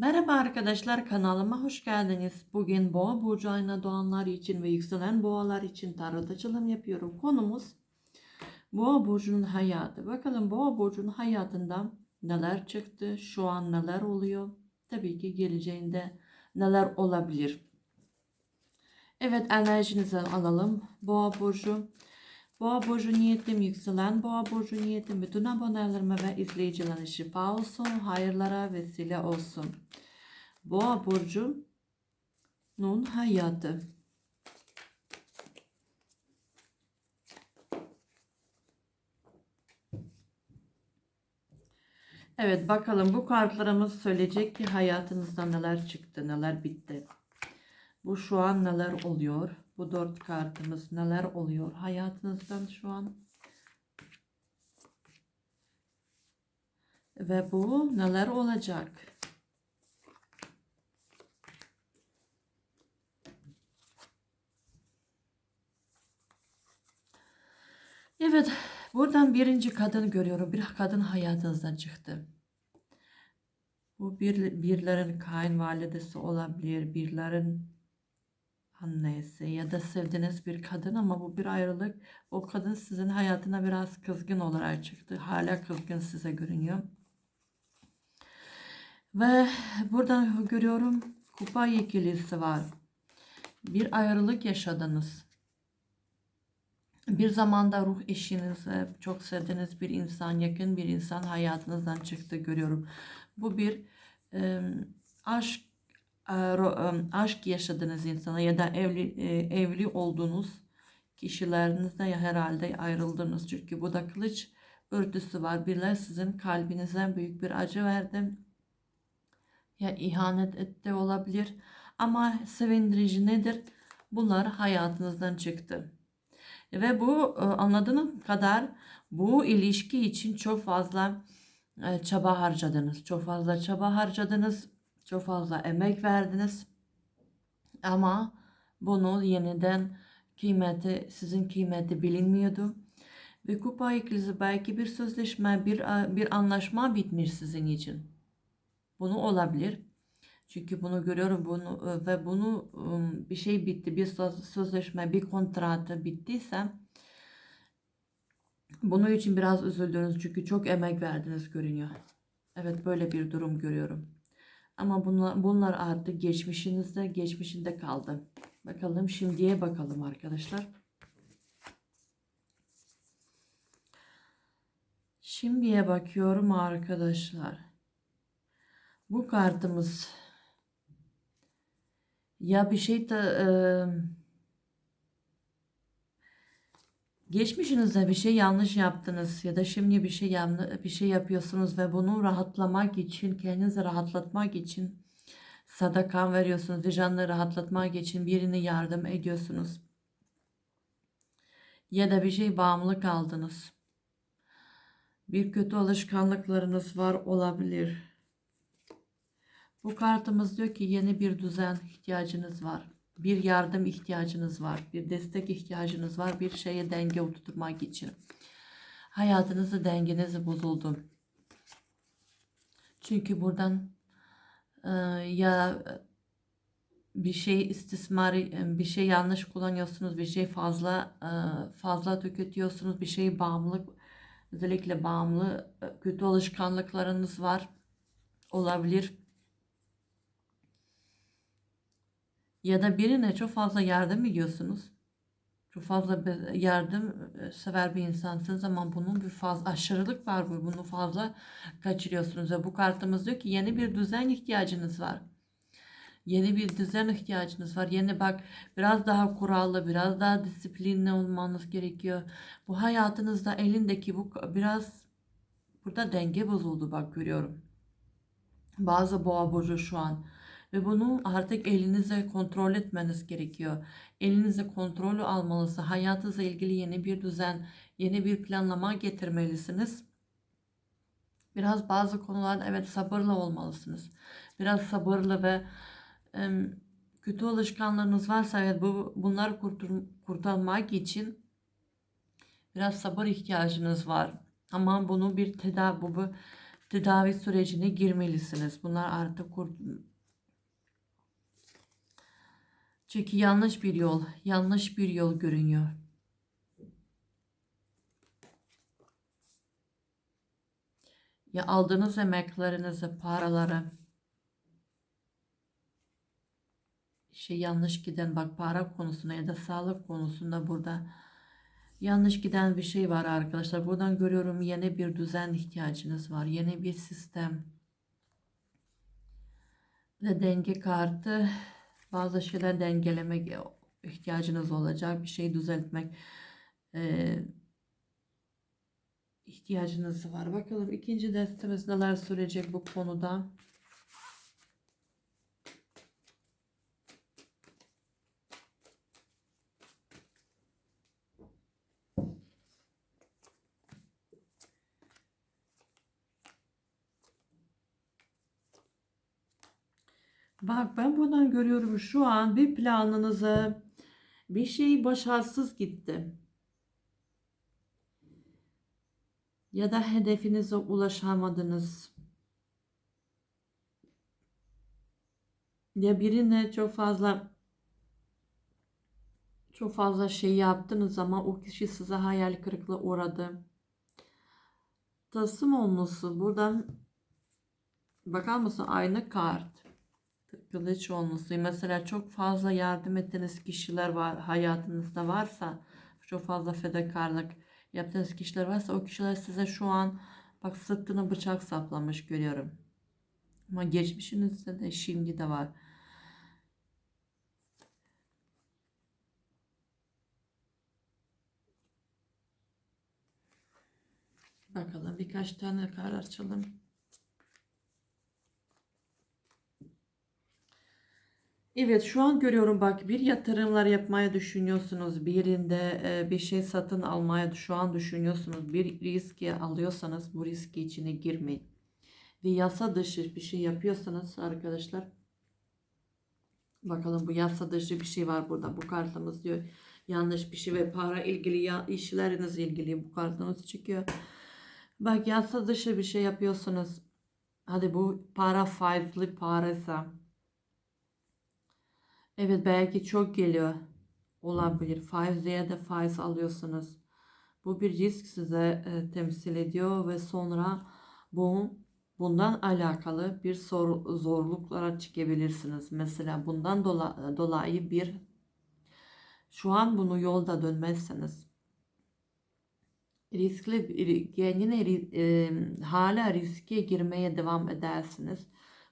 Merhaba arkadaşlar kanalıma hoş geldiniz. Bugün boğa burcu ayına doğanlar için ve yükselen boğalar için tarot açılım yapıyorum. Konumuz boğa burcunun hayatı. Bakalım boğa burcunun hayatında neler çıktı, şu an neler oluyor, tabii ki geleceğinde neler olabilir. Evet enerjinizi alalım. Boğa burcu. Boğa burcu niyetim yükselen boğa burcu niyetim bütün abonelerime ve izleyicilerine şifa olsun, hayırlara vesile olsun. Boğa burcunun hayatı. Evet bakalım bu kartlarımız söyleyecek ki hayatınızda neler çıktı, neler bitti. Bu şu an neler oluyor? Bu dört kartımız neler oluyor hayatınızdan şu an? Ve bu neler olacak? Evet, buradan birinci kadın görüyorum. Bir kadın hayatınızdan çıktı. Bu bir, birlerin kayınvalidesi olabilir, birlerin annesi ya da sevdiğiniz bir kadın ama bu bir ayrılık. O kadın sizin hayatına biraz kızgın olarak çıktı. Hala kızgın size görünüyor. Ve buradan görüyorum kupa ikilisi var. Bir ayrılık yaşadınız. Bir zamanda ruh eşinize çok sevdiğiniz bir insan, yakın bir insan hayatınızdan çıktı görüyorum. Bu bir e, aşk aşk yaşadığınız insana ya da evli e, evli olduğunuz kişilerinizle ya herhalde ayrıldınız. Çünkü bu da kılıç örtüsü var. Birileri sizin kalbinize büyük bir acı verdi. Ya ihanet etti olabilir. Ama sevindirici nedir? Bunlar hayatınızdan çıktı. Ve bu e, anladığım kadar bu ilişki için çok fazla e, çaba harcadınız. Çok fazla çaba harcadınız. Çok fazla emek verdiniz. Ama bunu yeniden kıymeti, sizin kıymeti bilinmiyordu. Ve kupa ikilisi belki bir sözleşme, bir, bir anlaşma bitmiş sizin için. Bunu olabilir. Çünkü bunu görüyorum bunu e, ve bunu ım, bir şey bitti, bir söz- sözleşme, bir kontratı bittiyse bunun için biraz üzüldünüz çünkü çok emek verdiniz görünüyor. Evet böyle bir durum görüyorum. Ama bunlar, bunlar artık geçmişinizde, geçmişinde kaldı. Bakalım şimdiye bakalım arkadaşlar. Şimdiye bakıyorum arkadaşlar. Bu kartımız ya bir şey de e, geçmişinizde bir şey yanlış yaptınız ya da şimdi bir şey yanlış bir şey yapıyorsunuz ve bunu rahatlamak için kendinizi rahatlatmak için sadaka veriyorsunuz, vicdanını rahatlatmak için birine yardım ediyorsunuz. Ya da bir şey bağımlı kaldınız. Bir kötü alışkanlıklarınız var olabilir. Bu kartımız diyor ki yeni bir düzen ihtiyacınız var. Bir yardım ihtiyacınız var. Bir destek ihtiyacınız var. Bir şeye denge oturtmak için. Hayatınızda dengeniz bozuldu. Çünkü buradan e, ya bir şey istismar, bir şey yanlış kullanıyorsunuz, bir şey fazla e, fazla tüketiyorsunuz, bir şey bağımlılık, özellikle bağımlı e, kötü alışkanlıklarınız var olabilir. Ya da birine çok fazla yardım ediyorsunuz. Çok fazla yardım e, sever bir insansınız ama bunun bir fazla aşırılık var bu. Bunu fazla kaçırıyorsunuz ve bu kartımız diyor ki yeni bir düzen ihtiyacınız var. Yeni bir düzen ihtiyacınız var. Yeni bak biraz daha kurallı, biraz daha disiplinli olmanız gerekiyor. Bu hayatınızda elindeki bu biraz burada denge bozuldu bak görüyorum. Bazı boğa burcu şu an ve bunu artık elinize kontrol etmeniz gerekiyor. Elinize kontrolü almalısınız. Hayatınızla ilgili yeni bir düzen, yeni bir planlama getirmelisiniz. Biraz bazı konularda evet sabırlı olmalısınız. Biraz sabırlı ve em, kötü alışkanlığınız varsa evet bu bunları kurtul, kurtarmak için biraz sabır ihtiyacınız var. Ama bunu bir tedavi bu tedavi sürecine girmelisiniz. Bunlar artık kurt çünkü yanlış bir yol, yanlış bir yol görünüyor. Ya aldığınız emeklerinizi, paraları şey yanlış giden bak para konusunda ya da sağlık konusunda burada yanlış giden bir şey var arkadaşlar. Buradan görüyorum yeni bir düzen ihtiyacınız var. Yeni bir sistem ve denge kartı bazı şeyler dengelemek ihtiyacınız olacak. Bir şey düzeltmek e, ihtiyacınız var. Bakalım ikinci destemiz neler sürecek bu konuda. Bak ben buradan görüyorum şu an bir planınızı bir şey başarısız gitti. Ya da hedefinize ulaşamadınız. Ya birine çok fazla çok fazla şey yaptınız ama o kişi size hayal kırıklığı uğradı. Tasım olması buradan bakar mısın aynı kart. Kılıç olması. Mesela çok fazla yardım ettiğiniz kişiler var hayatınızda varsa çok fazla fedakarlık yaptığınız kişiler varsa o kişiler size şu an bak sırtına bıçak saplamış görüyorum. Ama geçmişinizde de şimdi de var. Bakalım birkaç tane kar açalım. Evet şu an görüyorum bak bir yatırımlar yapmaya düşünüyorsunuz. Birinde e, bir şey satın almaya şu an düşünüyorsunuz. Bir riski alıyorsanız bu riski içine girmeyin. Ve yasa dışı bir şey yapıyorsanız arkadaşlar bakalım bu yasa dışı bir şey var burada. Bu kartımız diyor yanlış bir şey ve para ilgili ya, işleriniz ilgili bu kartımız çıkıyor. Bak yasa dışı bir şey yapıyorsanız hadi bu para faizli paraysa Evet belki çok geliyor olabilir. Faizliye de faiz alıyorsunuz. Bu bir risk size e, temsil ediyor ve sonra bu bundan alakalı bir sor, zorluklara çıkabilirsiniz. Mesela bundan dola, dolayı bir şu an bunu yolda dönmezseniz riskli yine e, hala riske girmeye devam edersiniz.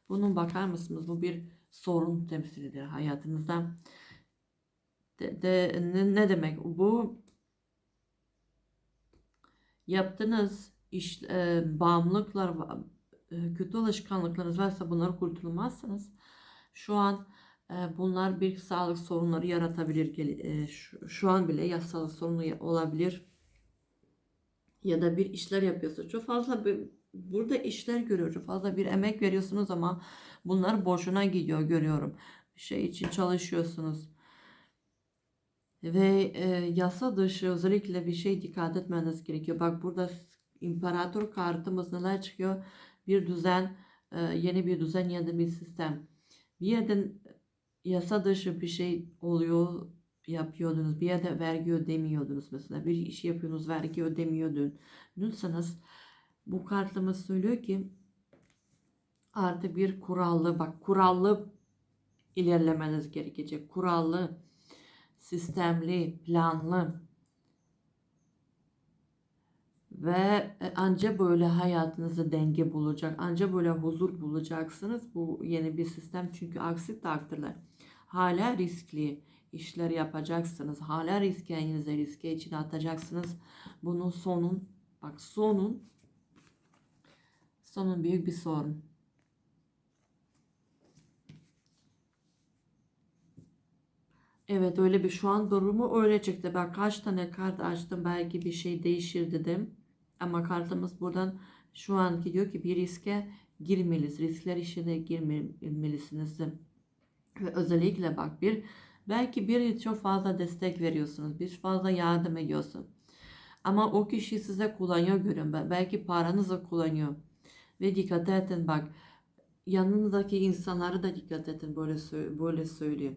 Bunun bakar mısınız? Bu bir sorun temsil eder hayatınızda. De, de, ne, ne demek? Bu yaptığınız iş, e, bağımlılıklar, e, kötü alışkanlıklarınız varsa bunları kurtulmazsanız şu an e, bunlar bir sağlık sorunları yaratabilir. E, şu, şu an bile ya sağlık sorunu olabilir ya da bir işler yapıyorsa çok fazla bir, burada işler görüyorum. Fazla bir emek veriyorsunuz ama bunlar boşuna gidiyor görüyorum. Şey için çalışıyorsunuz. Ve e, yasa dışı özellikle bir şey dikkat etmeniz gerekiyor. Bak burada imparator kartımız neler çıkıyor? Bir düzen, e, yeni bir düzen ya da bir sistem. Bir yerden yasa dışı bir şey oluyor yapıyordunuz. Bir yerde vergi ödemiyordunuz mesela. Bir iş yapıyorsunuz vergi ödemiyordunuz. Bu kartımız söylüyor ki artık bir kurallı bak kurallı ilerlemeniz gerekecek. Kurallı, sistemli, planlı ve anca böyle hayatınızda denge bulacak. Anca böyle huzur bulacaksınız. Bu yeni bir sistem çünkü aksi takdirde hala riskli işler yapacaksınız. Hala risk kendinize riske içine atacaksınız. Bunun sonun bak sonun sonun büyük bir sorun. Evet öyle bir şu an durumu öyle çıktı. Ben kaç tane kart açtım belki bir şey değişir dedim. Ama kartımız buradan şu anki diyor ki bir riske girmelisiniz. Riskler işine girmelisiniz. Ve özellikle bak bir belki bir çok fazla destek veriyorsunuz. Bir fazla yardım ediyorsun. Ama o kişi size kullanıyor görün. Belki paranızı kullanıyor. Ve dikkat edin bak yanındaki insanlara da dikkat edin böyle böyle söyleyeyim.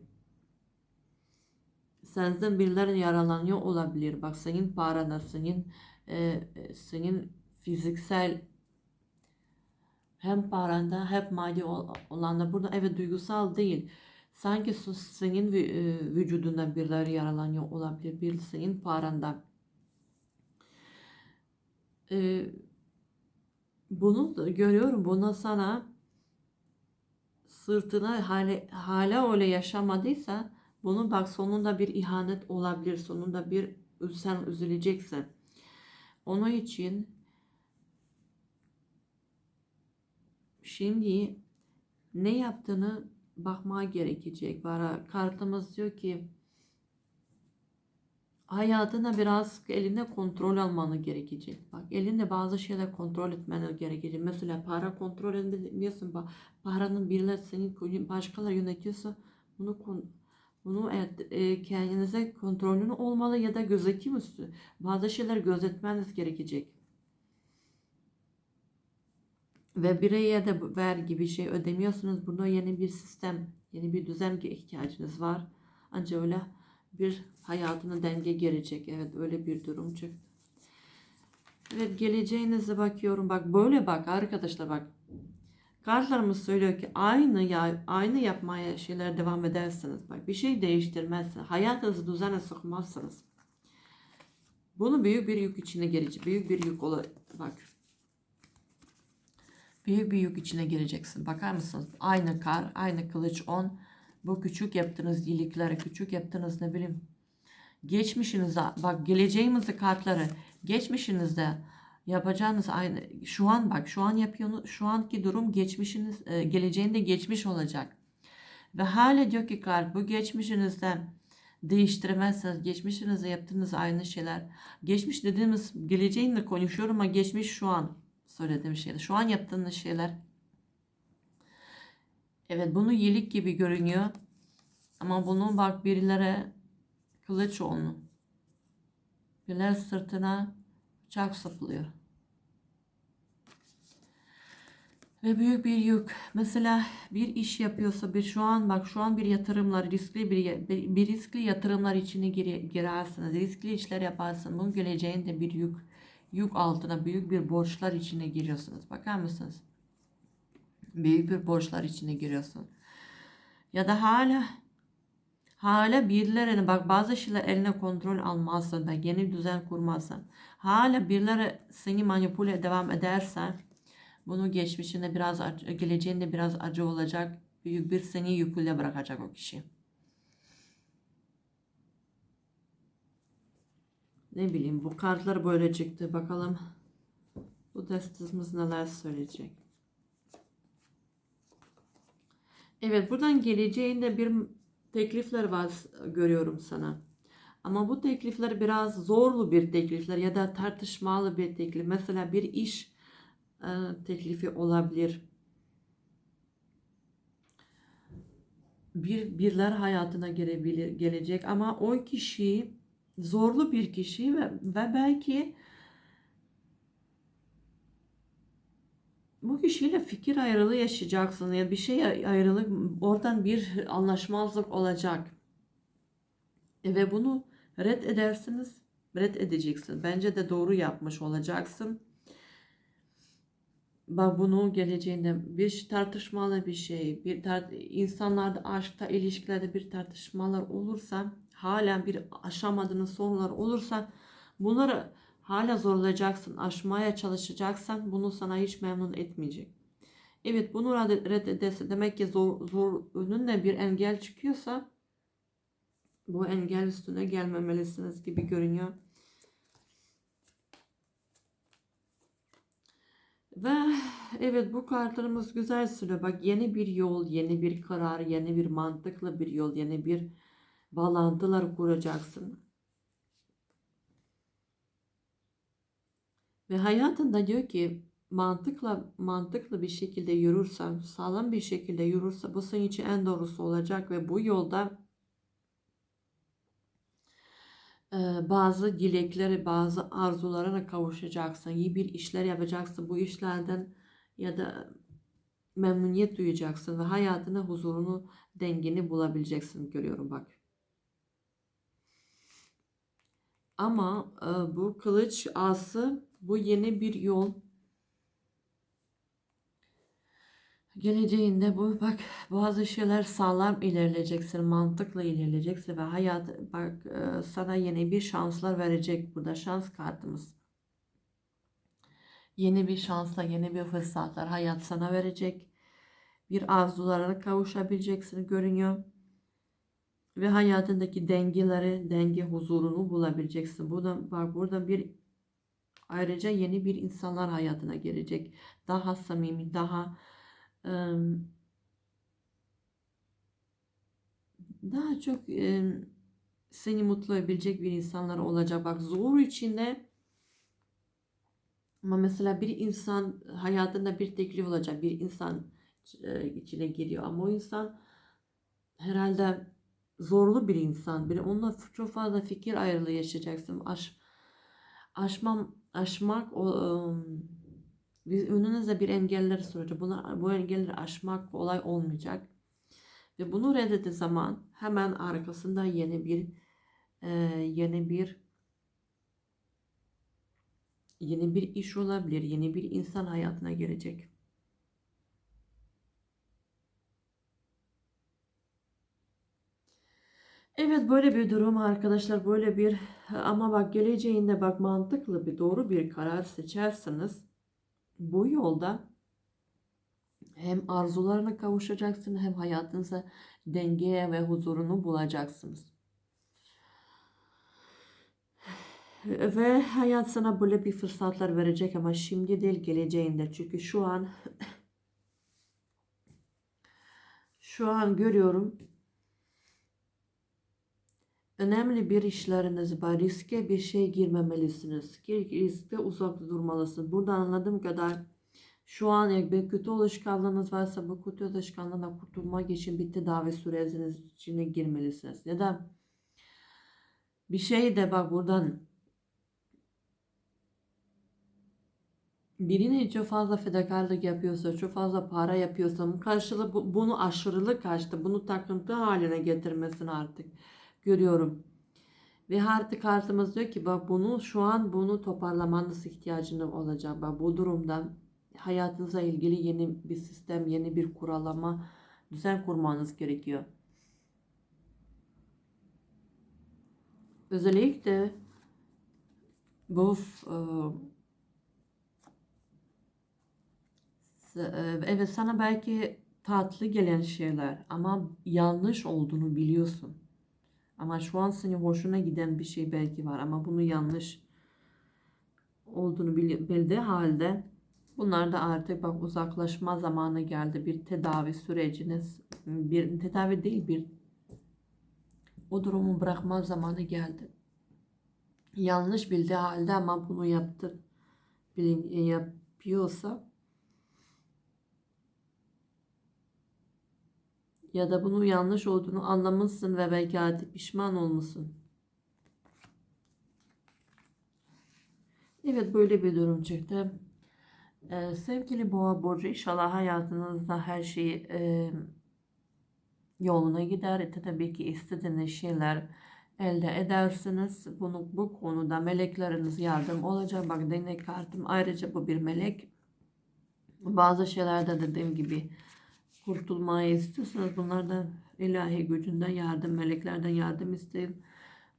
Senden birileri yaralanıyor olabilir. Bak senin parana, senin e, e, senin fiziksel hem paranda hem ol- olanda burada evet duygusal değil. Sanki senin e, vücudunda birileri yaralanıyor olabilir. Bir senin paranda. E, bunu da görüyorum. Buna sana sırtına hale, hala öyle yaşamadıysa bunun bak sonunda bir ihanet olabilir. Sonunda bir sen üzüleceksin. Onun için şimdi ne yaptığını bakmaya gerekecek. Bana kartımız diyor ki hayatına biraz eline kontrol almanı gerekecek. Bak elinde bazı şeyler kontrol etmen gerekecek. Mesela para kontrol edemiyorsun. Paranın birileri senin başkaları yönetiyorsa bunu bunu e, kendinize kontrolünü olmalı ya da gözetim üstü. Bazı şeyler gözetmeniz gerekecek. Ve bireye de vergi bir şey ödemiyorsunuz. Burada yeni bir sistem, yeni bir düzen ihtiyacınız var. Ancak öyle bir hayatına denge gelecek. Evet öyle bir durum çıktı. Evet geleceğinize bakıyorum. Bak böyle bak arkadaşlar bak. Kartlarımız söylüyor ki aynı ya aynı yapmaya şeyler devam edersiniz. Bak bir şey değiştirmezsiniz. Hayatınızı düzene sokmazsınız. Bunu büyük bir yük içine gelecek. Büyük bir yük ola bak. Büyük bir yük içine gireceksin. Bakar mısınız? Aynı kar, aynı kılıç 10. Bu küçük yaptığınız iyilikleri, küçük yaptığınız ne bileyim. Geçmişinize, bak geleceğimizi kartları, geçmişinizde yapacağınız aynı şu an bak şu an yapıyorsunuz şu anki durum geçmişiniz e, geleceğinde geçmiş olacak ve hala diyor ki kart bu geçmişinizde değiştirmezseniz geçmişinizde yaptığınız aynı şeyler geçmiş dediğimiz geleceğinle konuşuyorum ama geçmiş şu an söylediğim şeyler şu an yaptığınız şeyler evet bunu iyilik gibi görünüyor ama bunu bak birilere kılıç onu birileri sırtına bıçak sapılıyor Ve büyük bir yük. Mesela bir iş yapıyorsa bir şu an bak şu an bir yatırımlar riskli bir bir, bir riskli yatırımlar içine gire, girersiniz. Riskli işler yaparsınız. Bunun geleceğinde bir yük yük altına büyük bir borçlar içine giriyorsunuz. Bakar mısınız? Büyük bir borçlar içine giriyorsun. Ya da hala hala birilerine bak bazı şeyler eline kontrol almazsa da yeni düzen kurmazsan hala birileri seni manipüle devam ederse bunu geçmişinde biraz geleceğinde biraz acı olacak. Büyük bir seni yüküyle bırakacak o kişi. Ne bileyim bu kartlar böyle çıktı. Bakalım bu destemiz neler söyleyecek. Evet buradan geleceğinde bir teklifler var görüyorum sana. Ama bu teklifler biraz zorlu bir teklifler ya da tartışmalı bir teklif. Mesela bir iş e, teklifi olabilir. Bir birler hayatına gelebilir, gelecek ama o kişi zorlu bir kişi ve, ve belki bu kişiyle fikir ayrılığı yaşayacaksın ya bir şey ayrılık oradan bir anlaşmazlık olacak. E, ve bunu red edersiniz. Red edeceksin. Bence de doğru yapmış olacaksın. Bak bunu geleceğinde bir tartışmalı bir şey, bir tar insanlarda aşkta, ilişkilerde bir tartışmalar olursa, hala bir aşamadığınız sorunlar olursa bunları hala zorlayacaksın, aşmaya çalışacaksan bunu sana hiç memnun etmeyecek. Evet bunu reddederse demek ki zor, zor önünde bir engel çıkıyorsa bu engel üstüne gelmemelisiniz gibi görünüyor. Ve evet bu kartlarımız güzel söylüyor. Bak yeni bir yol, yeni bir karar, yeni bir mantıklı bir yol, yeni bir bağlantılar kuracaksın. Ve hayatında diyor ki mantıkla mantıklı bir şekilde yürürsen, sağlam bir şekilde yürürse bu senin için en doğrusu olacak ve bu yolda bazı dilekleri, bazı arzularına kavuşacaksın. İyi bir işler yapacaksın. Bu işlerden ya da memnuniyet duyacaksın ve hayatına huzurunu, dengeni bulabileceksin görüyorum bak. Ama e, bu kılıç ası bu yeni bir yol. Geleceğinde bu bak bazı şeyler sağlam ilerleyeceksin, mantıklı ilerleyeceksin ve hayat bak e, sana yeni bir şanslar verecek burada şans kartımız. Yeni bir şansla, yeni bir fırsatlar hayat sana verecek. Bir arzularına kavuşabileceksin görünüyor. Ve hayatındaki dengeleri, denge huzurunu bulabileceksin. Burada, bak burada bir ayrıca yeni bir insanlar hayatına gelecek. Daha samimi, daha daha çok seni mutlu edebilecek bir insanlar olacak. Bak zor içinde ama mesela bir insan hayatında bir teklif olacak. Bir insan içine giriyor ama o insan herhalde zorlu bir insan. Bir onunla çok fazla fikir ayrılığı yaşayacaksın. Aş, aşmam, aşmak o, önünüze bir engeller soracak. Bunu, bu engelleri aşmak kolay olmayacak. Ve bunu reddettiği zaman hemen arkasında yeni bir e, yeni bir yeni bir iş olabilir, yeni bir insan hayatına girecek. Evet böyle bir durum arkadaşlar böyle bir ama bak geleceğinde bak mantıklı bir doğru bir karar seçerseniz bu yolda hem arzularına kavuşacaksınız hem hayatınıza dengeye ve huzurunu bulacaksınız. Ve hayat sana böyle bir fırsatlar verecek ama şimdi değil geleceğinde. Çünkü şu an şu an görüyorum önemli bir işleriniz var. Riske bir şey girmemelisiniz. Riske uzak durmalısınız. Buradan anladığım kadar şu an bir kötü alışkanlığınız varsa bu kötü alışkanlığına kurtulmak için bir tedavi süreciniz içine girmelisiniz. Ya da bir şey de bak buradan birine çok fazla fedakarlık yapıyorsa, çok fazla para yapıyorsa karşılığı bu, bunu aşırılık kaçtı. Bunu takıntı haline getirmesini artık görüyorum. Ve artık kartımız diyor ki bak bunu şu an bunu toparlamanız ihtiyacını olacak. Bak bu durumda hayatınıza ilgili yeni bir sistem, yeni bir kuralama, düzen kurmanız gerekiyor. Özellikle bu e, evet sana belki tatlı gelen şeyler ama yanlış olduğunu biliyorsun. Ama şu an senin hoşuna giden bir şey belki var ama bunu yanlış olduğunu bildiği halde bunlar da artık bak uzaklaşma zamanı geldi. Bir tedavi süreciniz bir tedavi değil bir o durumu bırakma zamanı geldi. Yanlış bildiği halde ama bunu yaptı bilin, yapıyorsa ya da bunun yanlış olduğunu anlamışsın ve belki artık pişman olmuşsun. Evet böyle bir durum çıktı. Ee, sevgili boğa burcu inşallah hayatınızda her şey e, yoluna gider. E, tabii ki istediğiniz şeyler elde edersiniz. Bunu bu konuda melekleriniz yardım olacak. Bak denek kartım ayrıca bu bir melek. Bazı şeylerde dediğim gibi kurtulmayı istiyorsanız bunlardan ilahi gücünden yardım, meleklerden yardım isteyin.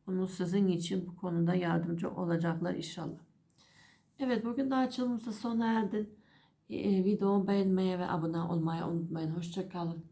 Onu sizin için bu konuda yardımcı olacaklar inşallah. Evet bugün de açılımımızda sona erdi. Ee, videomu beğenmeyi ve abone olmayı unutmayın. Hoşçakalın.